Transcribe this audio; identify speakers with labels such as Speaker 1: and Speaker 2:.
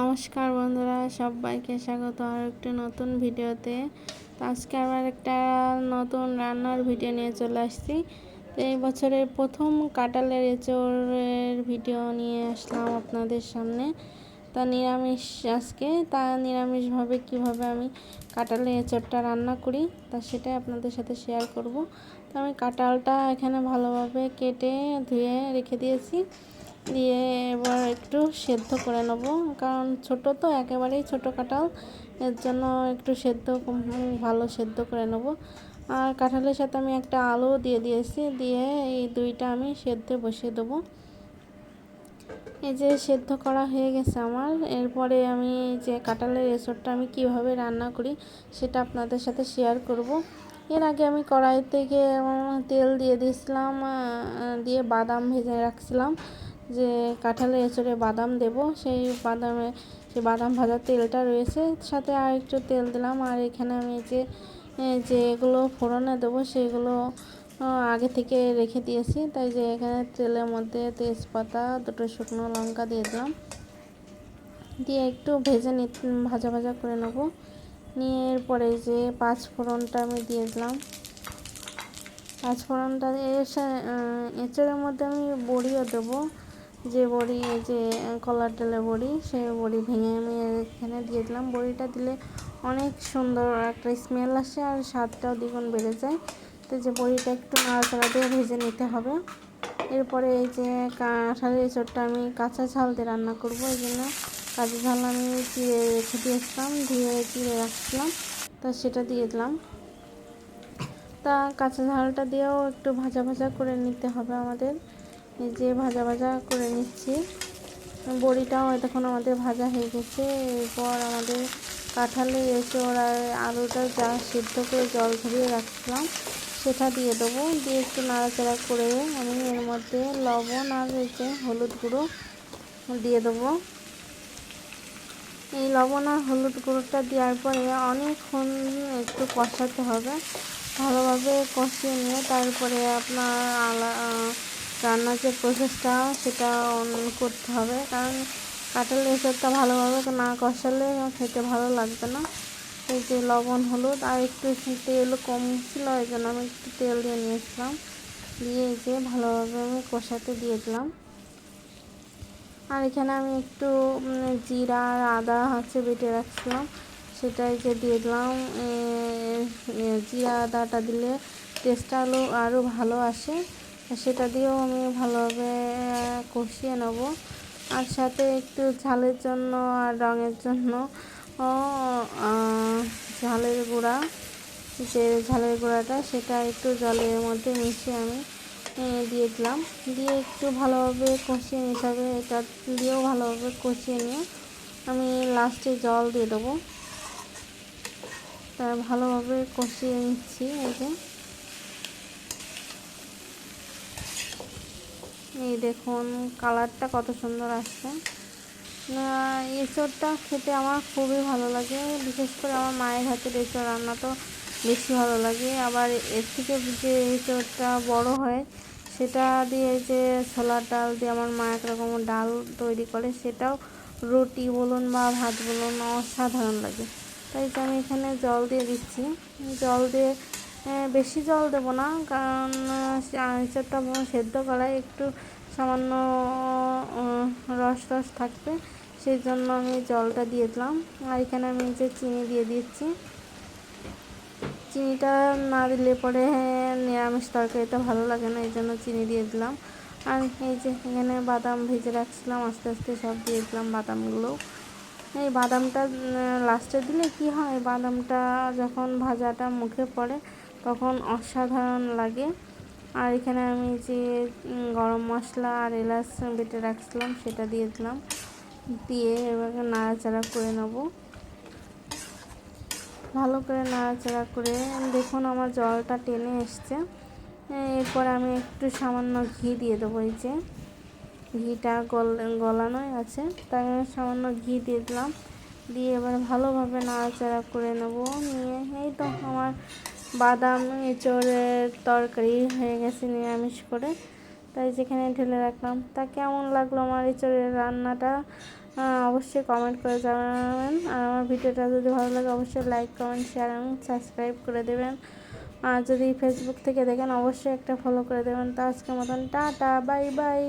Speaker 1: নমস্কার বন্ধুরা, সবাইকে স্বাগত আর একটি নতুন ভিডিওতে। তো আজকে আবার একটা নতুন রান্নার ভিডিও নিয়ে চলে আসছি। তো এই বছরের প্রথম কাঁঠালের এঁচড়ের ভিডিও নিয়ে আসলাম আপনাদের সামনে। তা নিরামিষ আজকে, তা নিরামিষভাবে কীভাবে আমি কাঁঠালের এঁচড়টা রান্না করি, তা সেটাই আপনাদের সাথে শেয়ার করব। তো আমি কাঁঠালটা এখানে ভালোভাবে কেটে ধুয়ে রেখে দিয়েছি। দিয়ে এবার একটু সেদ্ধ করে নেব। কারণ ছোট তো, একেবারেই ছোট কাঁঠাল। এর জন্য একটু সেদ্ধ ভালো সেদ্ধ করে নেব। আর কাঁঠালের সাথে আমি একটা আলু দিয়ে দিয়েছি। দিয়ে এই দুইটা আমি সেদ্ধ বসিয়ে দেবো। এই যে সেদ্ধ করা হয়ে গেছে আমার। এরপরে আমি যে কাঁঠালের এসরটা আমি কীভাবে রান্না করি সেটা আপনাদের সাথে শেয়ার করব। এর আগে আমি কড়াই থেকে তেল দিয়ে দিয়েছিলাম দিয়ে বাদাম ভেজে রাখছিলাম। যে কাঁঠালের এঁচড়ে বাদাম দেব, সেই বাদামে সেই বাদাম ভাজার তেলটা রয়েছে। সাথে আর একটু তেল দিলাম, আর এখানে আমি যে যেগুলো ফোড়নে দেবো, সেগুলো আগে থেকে রেখে দিয়েছি। তাই যে এখানে তেলের মধ্যে তেজপাতা, দুটো শুকনো লঙ্কা দিয়ে দিলাম। দিয়ে একটু ভেজে নি, ভাজা ভাজা করে নেব। নিয়ে এরপরে যে পাঁচ ফোড়নটা আমি দিয়ে দিলাম। পাঁচ ফোড়নটা এসে এঁচড়ের মধ্যে আমি বড়িও দেবো। যে বড়ি যে কলার তেলের বড়ি সেই বড়ি ভেঙে আমি এখানে দিয়ে দিলাম। বড়িটা দিলে অনেক সুন্দর একটা স্মেল আসে আর স্বাদটাও দ্বিগুণ বেড়ে যায়। তো যে বড়িটা একটু নাড়াচাড়া দিয়ে ভেজে নিতে হবে। এরপরে এই যে কাঁঠালের চোরটা আমি কাঁচা ঝাল দিয়ে রান্না করব, এই জন্য কাঁচা ঝাল আমি চিড়ে রেখে দিয়েছিলাম ধুয়ে চিড়ে রাখছিলাম। তা সেটা দিয়ে দিলাম। তা কাঁচা ঝালটা দিয়েও একটু ভাজা ভাজা করে নিতে হবে আমাদের। এই যে ভাজা ভাজা করে নিচ্ছি। বড়িটাও তখন আমাদের ভাজা হয়ে গেছে। এরপর আমাদের কাঁঠালে এসে ওরা আলুটা যা সিদ্ধ করে জল ধরিয়ে রাখছিলাম সেটা দিয়ে দেবো। দিয়ে একটু নাড়াচাড়া করে আমি এর মধ্যে লবণ আর হচ্ছে হলুদ গুঁড়ো দিয়ে দেবো। এই লবণ আর হলুদ গুঁড়োটা দেওয়ার পরে অনেকক্ষণ একটু কষাতে হবে। ভালোভাবে কষিয়ে নিয়ে তারপরে আপনার আলা রান্নার যে প্রসেসটা সেটা করতে হবে। কারণ কাঁঠাল এসবটা ভালোভাবে না কষালে খেতে ভালো লাগবে না। এই যে লবণ, হলুদ আর একটু তেল কম ছিল ওই জন্য আমি একটু তেল দিয়ে নিয়েছিলাম। দিয়ে এই যে ভালোভাবে আমি কষাতে দিয়ে দিলাম। আর এখানে আমি একটু জিরা আর আদা হচ্ছে বেটে রাখছিলাম। সেটাই যে দিয়ে দিলাম। জিরা, আদাটা দিলে টেস্টটা আরও আরও ভালো আসে। সেটা দিয়েও আমি ভালোভাবে কষিয়ে নেব। আর সাথে একটু ঝালের জন্য আর রঙের জন্য ঝালের গুঁড়া। যে ঝালের গুঁড়াটা সেটা একটু জলের মধ্যে মিশিয়ে আমি দিয়ে দিলাম। দিয়ে একটু ভালোভাবে কষিয়ে নিতে হবে। এটা দিয়েও ভালোভাবে কষিয়ে নিয়ে আমি লাস্টে জল দিয়ে দেবো। তা ভালোভাবে কষিয়ে নিচ্ছি এই যে। এই দেখুন, কালারটা কত সুন্দর আসছে। এঁচড়টা খেতে আমার খুবই ভালো লাগে, বিশেষ করে আমার মায়ের হাতের এঁচড় রান্না তো বেশি ভালো লাগে। আবার এর থেকে যে এঁচড়টা বড় হয়, সেটা দিয়ে যে ছোলার ডাল দিয়ে আমার মা একরকম ডাল তৈরি করে, সেটাও রুটি বলুন বা ভাত বলুন অসাধারণ লাগে। তাই আমি এখানে জল দিয়ে দিচ্ছি, জল দিয়ে বেশি জল দেবো না, কারণ আচারটা সেদ্ধ করায় একটু সামান্য রস রস থাকবে। সেই জন্য আমি জলটা দিয়ে দিলাম। আর এখানে আমি যে চিনি দিয়ে দিচ্ছি, চিনিটা না দিলে পরে নিরামিষ তরকারিটা ভালো লাগে না, এই জন্য চিনি দিয়ে দিলাম। আর এই যে এখানে বাদাম ভেজে রাখছিলাম, আস্তে আস্তে সব দিয়ে দিলাম বাদামগুলো। এই বাদামটা লাস্টে দিলে কি হয়? বাদামটা যখন ভাজাটা মুখে পড়ে তখন অসাধারণ লাগে। আর এখানে আমি যে গরম মশলা আর এলাচ বেটে রাখছিলাম, সেটা দিয়ে দিলাম। দিয়ে এবার নাড়াচাড়া করে নেব। ভালো করে নাড়াচাড়া করে, দেখুন আমার জলটা টেনে এসছে। এরপর আমি একটু সামান্য ঘি দিয়ে দেবো এই যে। ঘিটা গল, গলানোই আছে, তাই আমি সামান্য ঘি দিয়ে দিলাম। দিয়ে এবার ভালোভাবে নাড়াচাড়া করে নেব। নিয়ে, এই তো আমার বাদাম, এঁচড়ের তরকারি হয়ে গেছে নিরামিষ করে। তাই যেখানে ঢেলে রাখলাম। তা কেমন লাগল আমার এঁচড়ের রান্নাটা? অবশ্যই কমেন্ট করে জানাবেন। আর আমার ভিডিওটা যদি ভালো লাগে, অবশ্যই লাইক কমেন্ট শেয়ার এবং সাবস্ক্রাইব করে দেবেন। আর যদি ফেসবুক থেকে দেখেন, অবশ্যই একটা ফলো করে দেবেন। তো আজকের মতন, টাটা বাই বাই